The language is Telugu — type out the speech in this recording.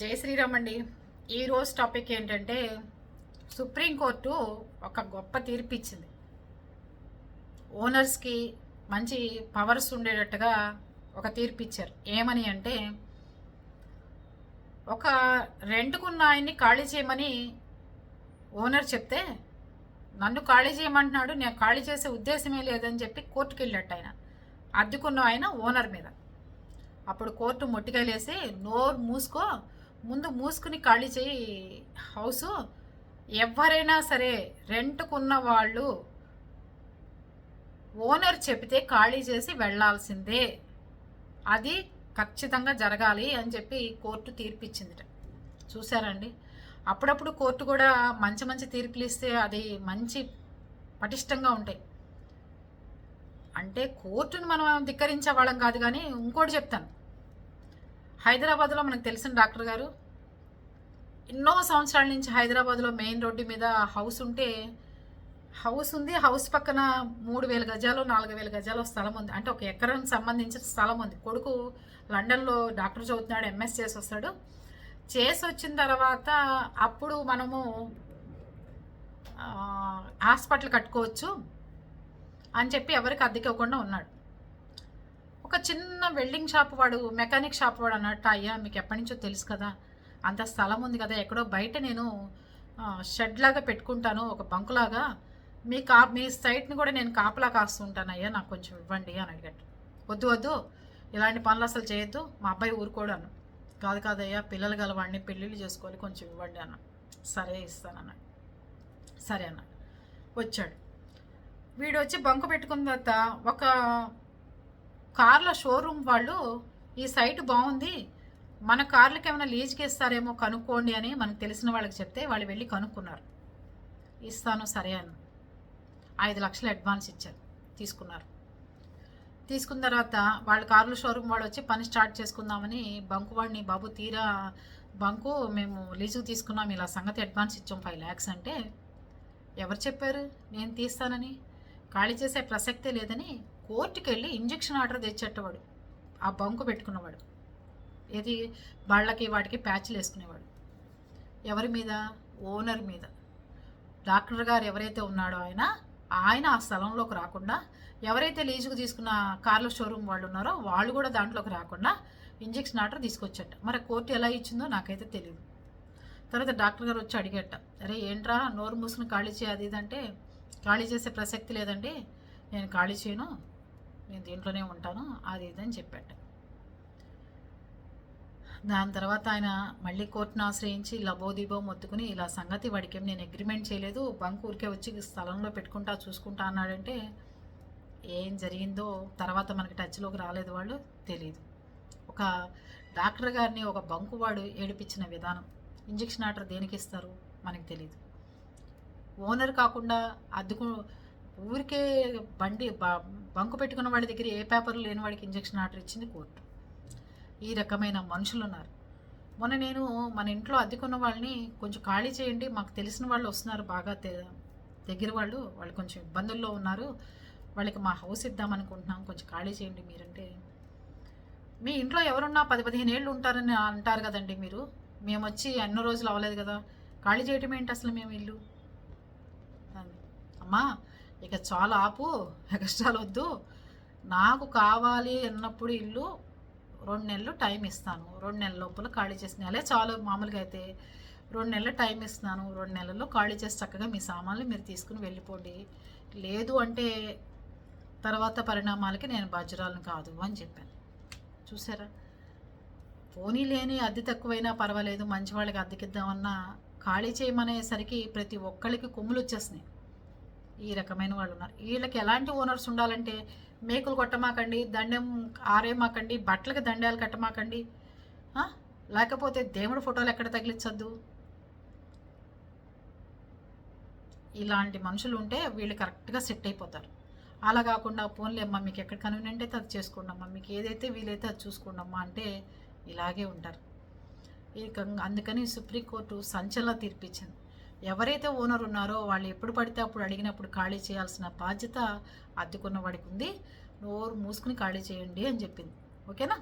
జై శ్రీరామ్ అండి. ఈరోజు టాపిక్ ఏంటంటే సుప్రీంకోర్టు ఒక గొప్ప తీర్పు ఇచ్చింది ఓనర్స్కి మంచి పవర్స్ ఉండేటట్టుగా ఒక తీర్పు ఇచ్చారు ఏమని అంటే ఒక రెంట్కున్న ఆయన్ని ఖాళీ చేయమని ఓనర్ చెప్తే నన్ను ఖాళీ చేయమంటున్నాడు నేను ఖాళీ చేసే ఉద్దేశమే లేదని చెప్పి కోర్టుకు వెళ్ళట్టు ఆయన. అద్దెకున్న ఆయన ఓనర్ మీద. అప్పుడు కోర్టు మొట్టికాయలేసి నోరు మూసుకో ముందు మూసుకుని ఖాళీ చేయి హౌసు. ఎవరైనా సరే రెంట్కున్న వాళ్ళు ఓనర్ చెబితే ఖాళీ చేసి వెళ్ళాల్సిందే అది ఖచ్చితంగా జరగాలి అని చెప్పి కోర్టు తీర్పిచ్చిందిట. చూసారండి అప్పుడప్పుడు కోర్టు కూడా మంచి మంచి తీర్పులు ఇస్తే అది మంచి పటిష్టంగా ఉంటాయి. అంటే కోర్టును మనం ధిక్కరించే వాళ్ళం కాదు కానీ ఇంకోటి చెప్తాను. హైదరాబాద్లో మనకు తెలిసిన డాక్టర్ గారు ఎన్నో సంవత్సరాల నుంచి హైదరాబాద్లో మెయిన్ రోడ్డు మీద హౌస్ ఉంటే హౌస్ ఉంది హౌస్ పక్కన మూడు వేల గజాలు నాలుగు వేల గజాలు స్థలం ఉంది. అంటే ఒక ఎకరానికి సంబంధించిన స్థలం ఉంది. కొడుకు లండన్లో డాక్టర్ చదువుతున్నాడు ఎంఎస్ చేసి వస్తాడు. చేసి వచ్చిన తర్వాత అప్పుడు మనము హాస్పిటల్ కట్టుకోవచ్చు అని చెప్పి ఎవరికి అద్దెకి ఇవ్వకుండా ఉన్నాడు. ఒక చిన్న వెల్డింగ్ షాప్ వాడు మెకానిక్ షాప్ వాడు అన్నట్టు అయ్యా మీకు ఎప్పటి నుంచో తెలుసు కదా అంత స్థలం ఉంది కదా ఎక్కడో బయట నేను షెడ్ లాగా పెట్టుకుంటాను ఒక బంకులాగా మీ కా మీ సైట్ని కూడా నేను కాపలా కాస్తుంటాను అయ్యా నాకు కొంచెం ఇవ్వండి అని అడిగాడు. వద్దు వద్దు ఇలాంటి పనులు అసలు చేయొద్దు మా అబ్బాయి ఊరుకోడాను. కాదు కాదయ్యా పిల్లలు గలవాడిని పెళ్ళిళ్ళు చేసుకోవాలి కొంచెం ఇవ్వండి అన్న. సరే ఇస్తానన్నాడు సరే అన్నాడు వచ్చాడు. వీడు వచ్చి బంకు పెట్టుకున్న తర్వాత ఒక కార్ల షోరూమ్ వాళ్ళు ఈ సైట్ బాగుంది మన కార్లకి ఏమైనా లీజ్కి ఇస్తారేమో కనుక్కోండి అని మనకు తెలిసిన వాళ్ళకి చెప్తే వాళ్ళు వెళ్ళి కనుక్కున్నారు. ఇస్తాను సరే అని. ఐదు లక్షలు అడ్వాన్స్ ఇచ్చారు తీసుకున్నారు. తీసుకున్న తర్వాత వాళ్ళ కార్ల షోరూమ్ వాడు వచ్చి పని స్టార్ట్ చేసుకుందామని బంకు వాడిని బాబు తీరా బంకు మేము లీజుకు తీసుకున్నాం ఇలా సంగతి అడ్వాన్స్ ఇచ్చాం ఫైవ్ ల్యాక్స్ అంటే ఎవరు చెప్పారు? నేను తీస్తానని. ఖాళీ చేసే ప్రసక్తే లేదని కోర్టుకెళ్ళి ఇంజక్షన్ ఆర్డర్ తెచ్చేటవాడు ఆ బంకు పెట్టుకున్నవాడు. ఏది? వాళ్ళకి వాటికి ప్యాచ్లు వేసుకునేవాడు. ఎవరి మీద? ఓనర్ మీద. డాక్టర్ గారు ఎవరైతే ఉన్నాడో ఆయన ఆయన ఆ స్థలంలోకి రాకుండా ఎవరైతే లీజుకు తీసుకున్న కార్ల షోరూమ్ వాళ్ళు ఉన్నారో వాళ్ళు కూడా దాంట్లోకి రాకుండా ఇంజెక్షన్ ఆర్డర్ తీసుకొచ్చట మరి కోర్టు ఎలా ఇచ్చిందో నాకైతే తెలియదు తర్వాత డాక్టర్ గారు వచ్చి అడిగట అరే ఏంట్రా? నోరు మూసుకుని ఖాళీ చేయి అది ఇది అంటే ఖాళీ చేసే ప్రసక్తి లేదండి. నేను ఖాళీ చేయను. నేను దీంట్లోనే ఉంటాను. అది ఇది అని చెప్పాట దాని తర్వాత ఆయన మళ్ళీ కోర్టును ఆశ్రయించి లబోదిబో మొత్తుకుని ఇలా సంగతి వాడికి నేను అగ్రిమెంట్ చేయలేదు బంక్ ఊరికే వచ్చి స్థలంలో పెట్టుకుంటా చూసుకుంటా అన్నాడంటే ఏం జరిగిందో తర్వాత మనకి టచ్లోకి రాలేదు వాళ్ళు తెలియదు ఒక డాక్టర్ గారిని ఒక బంకు వాడు ఏడిపించిన విధానం ఇంజక్షన్ ఆర్డర్ దేనికి ఇస్తారు మనకి తెలియదు ఓనర్ కాకుండా అద్దుకు ఊరికే బండి బంకు పెట్టుకున్న వాడి దగ్గర ఏ పేపర్ లేని వాడికి ఇంజక్షన్ ఆర్డర్ ఇచ్చింది కోర్టు. ఈ రకమైన మనుషులు ఉన్నారు మొన్న నేను మన ఇంట్లో అద్దెకున్న వాళ్ళని కొంచెం ఖాళీ చేయండి మాకు తెలిసిన వాళ్ళు వస్తున్నారు బాగా దగ్గర వాళ్ళు వాళ్ళు కొంచెం ఇబ్బందుల్లో ఉన్నారు. వాళ్ళకి మా హౌస్ ఇద్దామనుకుంటున్నాం కొంచెం ఖాళీ చేయండి మీరంటే. మీ ఇంట్లో ఎవరున్నా పది పదిహేను ఏళ్ళు ఉంటారని అంటారు కదండి మీరు. మేము వచ్చి ఎన్నో రోజులు అవ్వలేదు కదా ఖాళీ చేయటం ఏంటి అసలు మేము ఇల్లు? అమ్మా ఇక చాలా ఆపు ఎక్స్ట్రాలు వద్దు. నాకు కావాలి అన్నప్పుడు ఇల్లు రెండు నెలలు టైం ఇస్తాను. రెండు నెలల లోపల ఖాళీ చేసిన నెలే చాలు మామూలుగా అయితే రెండు నెలలు టైం ఇస్తున్నాను. రెండు నెలల్లో ఖాళీ చేసి చక్కగా మీ సామాన్లు మీరు తీసుకుని వెళ్ళిపోండి. లేదు అంటే తర్వాత పరిణామాలకి నేను బాధ్యురాలను కాదు అని చెప్పాను. చూసారా? పోనీ లేని అద్దె తక్కువైనా పర్వాలేదు. మంచి వాళ్ళకి అద్దెకిద్దామన్నా ఖాళీ చేయమనేసరికి ప్రతి ఒక్కళ్ళకి కొమ్ములు వచ్చేస్తున్నాయి ఈ రకమైన వాళ్ళు ఉన్నారు వీళ్ళకి ఎలాంటి ఓనర్స్ ఉండాలంటే మేకులు కొట్టమాకండి దండెం ఆరేమాకండి బట్టలకి దండాలు కట్టమాకండి లేకపోతే దేవుడి ఫోటోలు ఎక్కడ తగిలించద్దు? ఇలాంటి మనుషులు ఉంటే వీళ్ళు కరెక్ట్గా సెట్ అయిపోతారు. అలా కాకుండా పోన్లే అమ్మా మీకు ఎక్కడ కన్వీనియంట్ అయితే అది చేసుకోండమ్మా మీకు ఏదైతే వీలైతే అది చూసుకోండి అంటే ఇలాగే ఉంటారు. ఇక అందుకని సుప్రీంకోర్టు సంచలన తీర్పిచ్చింది. ఎవరైతే ఓనర్ ఉన్నారో వాళ్ళు ఎప్పుడు పడితే అప్పుడు అడిగినప్పుడు ఖాళీ చేయాల్సిన బాధ్యత అద్దెకున్న వాడికి ఉంది. నోరు మూసుకుని ఖాళీ చేయండి అని చెప్పింది. ఓకేనా?